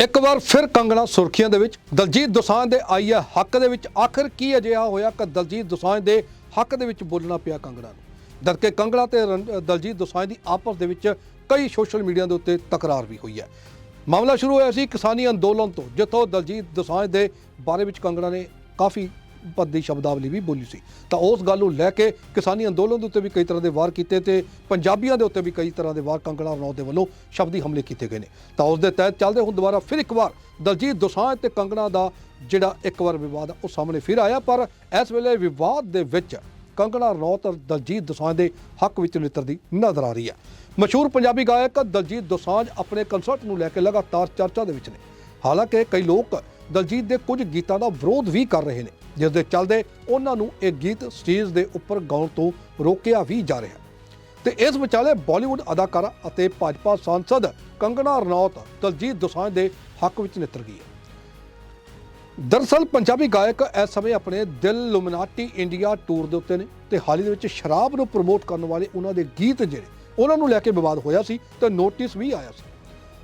ਇੱਕ ਵਾਰ ਫਿਰ ਕੰਗਣਾ ਸੁਰਖੀਆਂ ਦੇ ਵਿੱਚ ਦਲਜੀਤ ਦੋਸਾਂਝ ਦੇ ਆਈ ਹੈ ਹੱਕ ਦੇ ਵਿੱਚ। ਆਖਰ ਕੀ ਅਜਿਹਾ ਹੋਇਆ ਕਿ ਦਲਜੀਤ ਦੋਸਾਂਝ ਦੇ ਹੱਕ ਦੇ ਵਿੱਚ ਬੋਲਣਾ ਪਿਆ ਕੰਗਣਾ ਨੂੰ? ਦਰਕੇ ਕੰਗਣਾ ਤੇ ਰਨ- ਦਲਜੀਤ ਦੋਸਾਂਝ ਦੀ ਆਪਸ ਦੇ ਵਿੱਚ ਕਈ ਸੋਸ਼ਲ ਮੀਡੀਆ ਦੇ ਉੱਤੇ ਤਕਰਾਰ ਵੀ ਹੋਈ ਹੈ। ਮਾਮਲਾ ਸ਼ੁਰੂ ਹੋਇਆ ਸੀ ਕਿਸਾਨੀ ਅੰਦੋਲਨ ਤੋਂ, ਜਿੱਥੋਂ ਦਲਜੀਤ ਦੋਸਾਂਝ ਦੇ ਬਾਰੇ ਵਿੱਚ ਕੰਗਣਾ ਨੇ ਕਾਫੀ ਪੱਦੀ ਸ਼ਬਦਾਵਲੀ ਵੀ ਬੋਲੀ ਸੀ। ਤਾਂ ਉਸ ਗੱਲ ਨੂੰ ਲੈ ਕੇ ਕਿਸਾਨੀ ਅੰਦੋਲਨ ਦੇ ਉੱਤੇ ਵੀ ਕਈ ਤਰ੍ਹਾਂ ਦੇ ਵਾਰ ਕੀਤੇ ਤੇ ਪੰਜਾਬੀਆਂ ਦੇ ਉੱਤੇ ਵੀ ਕਈ ਤਰ੍ਹਾਂ ਦੇ ਵਾਰ ਕੰਗਣਾ ਰਣੌਤ ਦੇ ਵੱਲੋਂ ਸ਼ਬਦੀ ਹਮਲੇ ਕੀਤੇ ਗਏ ਨੇ। ਤਾਂ ਉਸ ਦੇ ਤਹਿਤ ਚੱਲਦੇ ਹੁਣ ਦੁਬਾਰਾ ਫਿਰ ਇੱਕ ਵਾਰ ਦਲਜੀਤ ਦੋਸਾਂਝ ਤੇ ਕੰਗਣਾ ਦਾ ਜਿਹੜਾ ਇੱਕ ਵਾਰ ਵਿਵਾਦ ਆ, ਉਹ ਸਾਹਮਣੇ ਫਿਰ ਆਇਆ। ਪਰ ਇਸ ਵੇਲੇ ਵਿਵਾਦ ਦੇ ਵਿੱਚ ਕੰਗਣਾ ਰਣੌਤ ਔਰ ਦਲਜੀਤ ਦੋਸਾਂਝ ਦੇ ਹੱਕ ਵਿੱਚ ਨਿੱਤਰਦੀ ਨਜ਼ਰ ਆ ਰਹੀ ਹੈ। ਮਸ਼ਹੂਰ ਪੰਜਾਬੀ ਗਾਇਕ ਦਲਜੀਤ ਦੋਸਾਂਝ ਆਪਣੇ ਕੰਸਰਟ ਨੂੰ ਲੈ ਕੇ ਲਗਾਤਾਰ ਚਰਚਾ ਦੇ ਵਿੱਚ ਨੇ। ਹਾਲਾਂਕਿ ਕਈ ਲੋਕ ਦਲਜੀਤ ਦੇ ਕੁਝ ਗੀਤਾਂ ਦਾ ਵਿਰੋਧ ਵੀ ਕਰ ਰਹੇ ਨੇ। ਜਿਸ ਦੇ ਚੱਲਦੇ ਉਹਨਾਂ ਨੂੰ ਇਹ ਗੀਤ ਸਟੇਜ ਦੇ ਉੱਪਰ ਗਾਉਣ ਤੋਂ ਰੋਕਿਆ ਵੀ ਜਾ ਰਿਹਾ ਤੇ ਇਸ ਵਿਚਾਲੇ ਬਾਲੀਵੁੱਡ ਅਦਾਕਾਰਾ ਅਤੇ ਭਾਜਪਾ ਸਾਂਸਦ ਕੰਗਣਾ ਰਣੌਤ ਦਲਜੀਤ ਦੋਸਾਂਝ ਦੇ ਹੱਕ ਵਿੱਚ ਨਿੱਤਰ ਗਈ ਹੈ। ਦਰਸਲ ਪੰਜਾਬੀ ਗਾਇਕ ਇਸ ਸਮੇਂ ਆਪਣੇ ਦਿਲ ਲੁਮਨਾਟੀ ਇੰਡੀਆ ਟੂਰ ਦੇ ਉੱਤੇ ਨੇ ਤੇ ਹਾਲ ਹੀ ਦੇ ਵਿੱਚ ਸ਼ਰਾਬ ਨੂੰ ਪ੍ਰਮੋਟ ਕਰਨ ਵਾਲੇ ਉਹਨਾਂ ਦੇ ਗੀਤ ਜਿਹੜੇ, ਉਹਨਾਂ ਨੂੰ ਲੈ ਕੇ ਵਿਵਾਦ ਹੋਇਆ ਸੀ ਤੇ ਨੋਟਿਸ ਵੀ ਆਇਆ ਸੀ।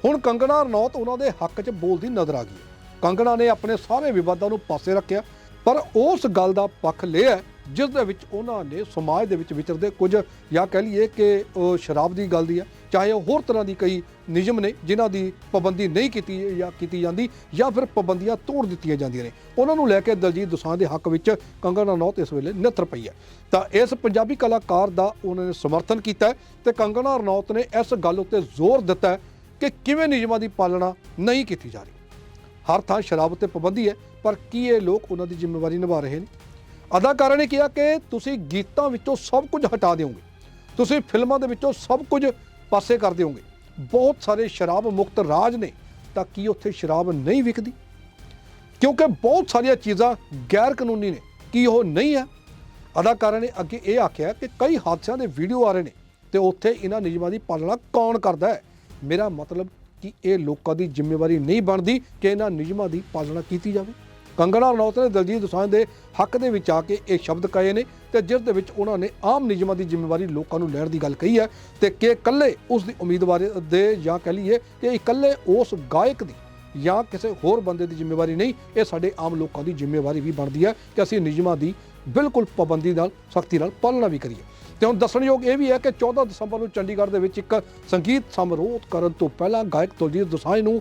ਹੁਣ ਕੰਗਣਾ ਰਣੌਤ ਉਹਨਾਂ ਦੇ ਹੱਕ 'ਚ ਬੋਲਦੀ ਨਜ਼ਰ ਆ ਗਈ ਕੰਗਣਾ ਨੇ ਆਪਣੇ ਸਾਰੇ ਵਿਵਾਦਾਂ ਨੂੰ ਪਾਸੇ ਰੱਖਿਆ ਪਰ ਉਸ ਗੱਲ ਦਾ ਪੱਖ ਲਿਆ ਜਿਸ ਦੇ ਵਿੱਚ ਉਹਨਾਂ ਨੇ ਸਮਾਜ ਦੇ ਵਿੱਚ ਵਿਚਰਦੇ ਕੁਝ ਜਾਂ ਕਹਿ ਲਈਏ ਕਿ ਉਹ ਸ਼ਰਾਬ ਦੀ ਗੱਲ ਦੀ ਹੈ, ਚਾਹੇ ਉਹ ਹੋਰ ਤਰ੍ਹਾਂ ਦੀ ਕਈ ਨਿਯਮ ਨੇ ਜਿਨ੍ਹਾਂ ਦੀ ਪਾਬੰਦੀ ਨਹੀਂ ਕੀਤੀ ਜਾਂ ਕੀਤੀ ਜਾਂਦੀ ਜਾਂ ਫਿਰ ਪਾਬੰਦੀਆਂ ਤੋੜ ਦਿੱਤੀਆਂ ਜਾਂਦੀਆਂ ਨੇ। ਉਹਨਾਂ ਨੂੰ ਲੈ ਕੇ ਦਲਜੀਤ ਦੋਸਾਂਝ ਦੇ ਹੱਕ ਵਿੱਚ ਕੰਗਣਾ ਰਣੌਤ ਇਸ ਵੇਲੇ ਨਿੱਤਰ ਪਈ ਹੈ। ਤਾਂ ਇਸ ਪੰਜਾਬੀ ਕਲਾਕਾਰ ਦਾ ਉਹਨਾਂ ਨੇ ਸਮਰਥਨ ਕੀਤਾ ਹੈ ਤੇ ਕੰਗਣਾ ਰਣੌਤ ਨੇ ਇਸ ਗੱਲ ਉੱਤੇ ਜ਼ੋਰ ਦਿੱਤਾ ਕਿ ਕਿਵੇਂ ਨਿਯਮਾਂ ਦੀ ਪਾਲਣਾ ਨਹੀਂ ਕੀਤੀ ਜਾ ਰਹੀ। ਹਰ ਥਾਂ ਸ਼ਰਾਬ ਉੱਤੇ ਪਾਬੰਦੀ ਹੈ, ਪਰ ਕੀ ਇਹ ਲੋਕ ਉਹਨਾਂ ਦੀ ਜ਼ਿੰਮੇਵਾਰੀ ਨਿਭਾ ਰਹੇ ਨੇ? ਅਦਾਕਾਰਾਂ ਨੇ ਕਿਹਾ ਕਿ ਤੁਸੀਂ ਗੀਤਾਂ ਵਿੱਚੋਂ ਸਭ ਕੁਝ ਹਟਾ ਦਿਓਗੇ। ਤੁਸੀਂ ਫਿਲਮਾਂ ਦੇ ਵਿੱਚੋਂ ਸਭ ਕੁਝ ਪਾਸੇ ਕਰ ਦਿਓਗੇ। ਬਹੁਤ ਸਾਰੇ ਸ਼ਰਾਬ ਮੁਕਤ ਰਾਜ ਨੇ, ਤਾਂ ਕੀ ਉੱਥੇ ਸ਼ਰਾਬ ਨਹੀਂ ਵਿਕਦੀ? ਕਿਉਂਕਿ ਬਹੁਤ ਸਾਰੀਆਂ ਚੀਜ਼ਾਂ ਗੈਰ ਕਾਨੂੰਨੀ ਨੇ, ਕੀ ਉਹ ਨਹੀਂ ਹੈ? ਅਦਾਕਾਰਾਂ ਨੇ ਅੱਗੇ ਇਹ ਆਖਿਆ ਕਿ ਕਈ ਹਾਦਸਿਆਂ ਦੇ ਵੀਡੀਓ ਆ ਰਹੇ ਨੇ, ਤੇ ਉੱਥੇ ਇਹਨਾਂ ਨਿਯਮਾਂ ਦੀ ਪਾਲਣਾ ਕੌਣ ਕਰਦਾ ਹੈ? ਮੇਰਾ ਮਤਲਬ ਕਿ ਇਹ ਲੋਕਾਂ ਦੀ ਜ਼ਿੰਮੇਵਾਰੀ ਨਹੀਂ ਬਣਦੀ ਕਿ ਇਹਨਾਂ ਨਿਯਮਾਂ ਦੀ ਪਾਲਣਾ ਕੀਤੀ ਜਾਵੇ। ਕੰਗਣਾ ਰਣੌਤ ਨੇ ਦਲਜੀਤ ਦੋਸਾਂਝ ਦੇ ਹੱਕ ਦੇ ਵਿੱਚ ਆ ਕੇ ਇਹ ਸ਼ਬਦ ਕਹੇ ਨੇ ਤੇ ਜਿਸ ਦੇ ਵਿੱਚ ਉਹਨਾਂ ਨੇ ਆਮ ਨਿਯਮਾਂ ਦੀ ਜ਼ਿੰਮੇਵਾਰੀ ਲੋਕਾਂ ਨੂੰ ਲੈਣ ਦੀ ਗੱਲ ਕਹੀ ਹੈ ਤੇ ਕਿ ਇਕੱਲੇ ਉਸ ਦੀ ਉਮੀਦਵਾਰ ਦੇ ਜਾਂ ਕਹ ਲਈਏ ਕਿ ਇਕੱਲੇ ਉਸ ਗਾਇਕ ਦੀ ਜਾਂ ਕਿਸੇ ਹੋਰ ਬੰਦੇ ਦੀ ਜ਼ਿੰਮੇਵਾਰੀ ਨਹੀਂ, ਇਹ ਸਾਡੇ ਆਮ ਲੋਕਾਂ ਦੀ ਜ਼ਿੰਮੇਵਾਰੀ ਵੀ ਬਣਦੀ ਹੈ ਕਿ ਅਸੀਂ ਨਿਯਮਾਂ ਦੀ ਬਿਲਕੁਲ ਪਾਬੰਦੀ ਨਾਲ, ਸਖਤੀ ਨਾਲ ਪਾਲਣਾ ਵੀ ਕਰੀਏ। ਤੇ ਹੁਣ ਦੱਸਣਯੋਗ ਇਹ ਵੀ ਹੈ ਕਿ 14 ਦਸੰਬਰ ਨੂੰ ਚੰਡੀਗੜ੍ਹ ਦੇ ਵਿੱਚ ਇੱਕ ਸੰਗੀਤ ਸਮਾਰੋਹ ਕਰਨ ਤੋਂ ਪਹਿਲਾਂ ਗਾਇਕ ਤੁਲਜੀਤ ਦੋਸਾਂਝ ਨੂੰ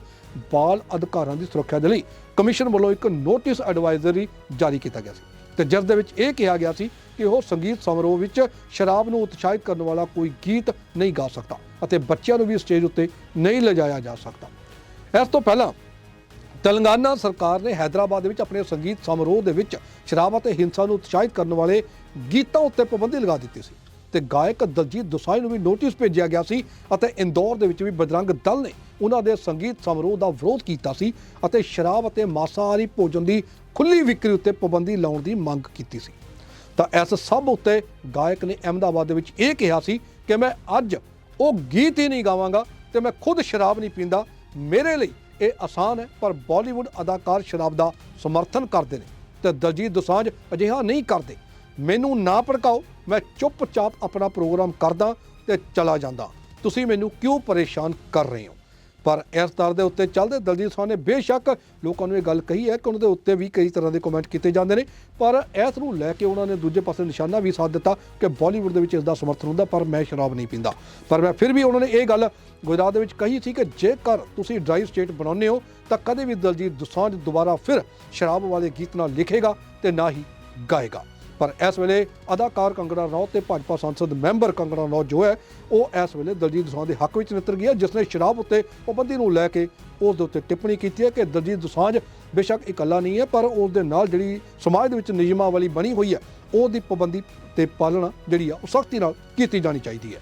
ਬਾਲ ਅਧਿਕਾਰਾਂ ਦੀ ਸੁਰੱਖਿਆ ਦੇ ਲਈ ਕਮਿਸ਼ਨ ਵੱਲੋਂ ਇੱਕ ਨੋਟਿਸ ਐਡਵਾਈਜ਼ਰੀ ਜਾਰੀ ਕੀਤਾ ਗਿਆ ਸੀ। ਤੇ ਜਿਸ ਦੇ ਵਿੱਚ ਇਹ ਕਿਹਾ ਗਿਆ ਸੀ ਕਿ ਉਹ ਸੰਗੀਤ ਸਮਾਰੋਹ ਵਿੱਚ ਸ਼ਰਾਬ ਨੂੰ ਉਤਸ਼ਾਹਿਤ ਕਰਨ ਵਾਲਾ ਕੋਈ ਗੀਤ ਨਹੀਂ ਗਾ ਸਕਦਾ ਅਤੇ ਬੱਚਿਆਂ ਨੂੰ ਵੀ ਸਟੇਜ ਉੱਤੇ ਨਹੀਂ ਲਿਜਾਇਆ ਜਾ ਸਕਦਾ। ਇਸ ਤੋਂ ਪਹਿਲਾਂ ਤੇਲੰਗਾਨਾ ਸਰਕਾਰ ਨੇ ਹైదరాబాద్ ਦੇ ਵਿੱਚ ਆਪਣੇ ਸੰਗੀਤ ਸਮਾਰੋਹ ਦੇ ਵਿੱਚ ਸ਼ਰਾਬ ਅਤੇ ਹਿੰਸਾ ਨੂੰ ਉਤਸ਼ਾਹਿਤ ਕਰਨ ਵਾਲੇ ਗੀਤਾਂ ਉੱਤੇ ਪਾਬੰਦੀ ਲਗਾ ਦਿੱਤੀ ਸੀ। ਤੇ ਗਾਇਕ ਦਲਜੀਤ ਦੋਸਾਂਝ ਨੂੰ ਵੀ ਨੋਟਿਸ ਭੇਜਿਆ ਗਿਆ ਸੀ ਅਤੇ ਇੰਦੌਰ ਦੇ ਵਿੱਚ ਵੀ ਬਜਰੰਗ ਦਲ ਨੇ ਉਹਨਾਂ ਦੇ ਸੰਗੀਤ ਸਮਾਰੋਹ ਦਾ ਵਿਰੋਧ ਕੀਤਾ ਸੀ ਅਤੇ ਸ਼ਰਾਬ ਅਤੇ ਮਾਸਾਹਾਰੀ ਭੋਜਨ ਦੀ ਖੁੱਲੀ ਵਿਕਰੀ ਉੱਤੇ ਪਾਬੰਦੀ ਲਾਉਣ ਦੀ ਮੰਗ ਕੀਤੀ ਸੀ। ਤਾਂ ਇਸ ਸਭ ਉੱਤੇ ਗਾਇਕ ਨੇ ਅਹਿਮਦਾਬਾਦ ਦੇ ਵਿੱਚ ਇਹ ਕਿਹਾ ਸੀ ਕਿ ਮੈਂ ਅੱਜ ਉਹ ਗੀਤ ਹੀ ਨਹੀਂ ਗਾਵਾਂਗਾ ਤੇ ਮੈਂ ਖੁਦ ਸ਼ਰਾਬ ਨਹੀਂ ਪੀਂਦਾ। ਮੇਰੇ ਲਈ ਇਹ ਆਸਾਨ ਹੈ, ਪਰ ਬਾਲੀਵੁੱਡ ਅਦਾਕਾਰ ਸ਼ਰਾਬ ਦਾ ਸਮਰਥਨ ਕਰਦੇ ਨੇ ਤੇ ਦਲਜੀਤ ਦੋਸਾਂਝ ਅਜਿਹਾ ਨਹੀਂ ਕਰਦੇ। ਮੈਨੂੰ ਨਾ ਭੜਕਾਓ, ਮੈਂ ਚੁੱਪਚਾਪ ਆਪਣਾ ਪ੍ਰੋਗਰਾਮ ਕਰਦਾ ਤੇ ਚਲਾ ਜਾਂਦਾ। ਤੁਸੀਂ ਮੈਨੂੰ ਕਿਉਂ ਪਰੇਸ਼ਾਨ ਕਰ ਰਹੇ ਹੋ? ਪਰ ਇਸ ਤਰ੍ਹਾਂ ਦੇ ਉੱਤੇ ਚੱਲਦੇ ਦਲਜੀਤ ਦੋਸਾਂਝ ਨੇ ਬੇਸ਼ੱਕ ਲੋਕਾਂ ਨੂੰ ਇਹ ਗੱਲ ਕਹੀ ਹੈ ਕਿ ਉਹਨਾਂ ਦੇ ਉੱਤੇ ਵੀ ਕਈ ਤਰ੍ਹਾਂ ਦੇ ਕਮੈਂਟ ਕੀਤੇ ਜਾਂਦੇ ਨੇ। ਪਰ ਇਸ ਨੂੰ ਲੈ ਕੇ ਉਹਨਾਂ ਨੇ ਦੂਜੇ ਪਾਸੇ ਨਿਸ਼ਾਨਾ ਵੀ ਸਾਧ ਦਿੱਤਾ ਕਿ ਬਾਲੀਵੁੱਡ ਦੇ ਵਿੱਚ ਇਸ ਦਾ ਸਮਰਥਨ ਹੁੰਦਾ, ਪਰ ਮੈਂ ਸ਼ਰਾਬ ਨਹੀਂ ਪੀਂਦਾ। ਪਰ ਮੈਂ ਫਿਰ ਵੀ ਉਹਨਾਂ ਨੇ ਇਹ ਗੱਲ ਗੁਜਰਾਤ ਦੇ ਵਿੱਚ ਕਹੀ ਸੀ ਕਿ ਜੇਕਰ ਤੁਸੀਂ ਡਰਾਈਵ ਸਟੇਟ ਬਣਾਉਂਦੇ ਹੋ, ਤਾਂ ਕਦੇ ਵੀ ਦਲਜੀਤ ਦੋਸਾਂਝ ਦੁਬਾਰਾ ਫਿਰ ਸ਼ਰਾਬ ਵਾਲੇ ਗੀਤ ਨਾ ਲਿਖੇਗਾ ਤੇ ਨਾ ਹੀ ਗਾਏਗਾ। ਪਰ ਇਸ ਵੇਲੇ ਅਦਾਕਾਰ ਕੰਗਣਾ ਰਣੌਤ ਤੇ ਭਾਜਪਾ ਸੰਸਦ ਮੈਂਬਰ ਕੰਗੜਾ ਰਣੌਤ ਜੋ ਹੈ, ਉਹ ਇਸ ਵੇਲੇ ਦਲਜੀਤ ਦੋਸਾਂਝ ਦੇ ਹੱਕ ਵਿੱਚ ਨਿੱਤਰ ਗਿਆ ਜਿਸ ਨੇ ਸ਼ਰਾਬ ਉੱਤੇ ਪਾਬੰਦੀ ਨੂੰ ਲੈ ਕੇ ਉਸ ਦੇ ਉੱਤੇ ਟਿੱਪਣੀ ਕੀਤੀ ਹੈ ਕਿ ਦਲਜੀਤ ਦੋਸਾਂਝ ਬੇਸ਼ੱਕ ਇਕੱਲਾ ਨਹੀਂ ਹੈ, ਪਰ ਉਸ ਦੇ ਨਾਲ ਜਿਹੜੀ ਸਮਾਜ ਦੇ ਵਿੱਚ ਨਿਯਮਾਂ ਵਾਲੀ ਬਣੀ ਹੋਈ ਹੈ, ਉਹਦੀ ਪਾਬੰਦੀ ਤੇ ਪਾਲਣਾ ਜਿਹੜੀ ਆ, ਉਹ ਸਖਤੀ ਨਾਲ ਕੀਤੀ ਜਾਣੀ ਚਾਹੀਦੀ ਹੈ।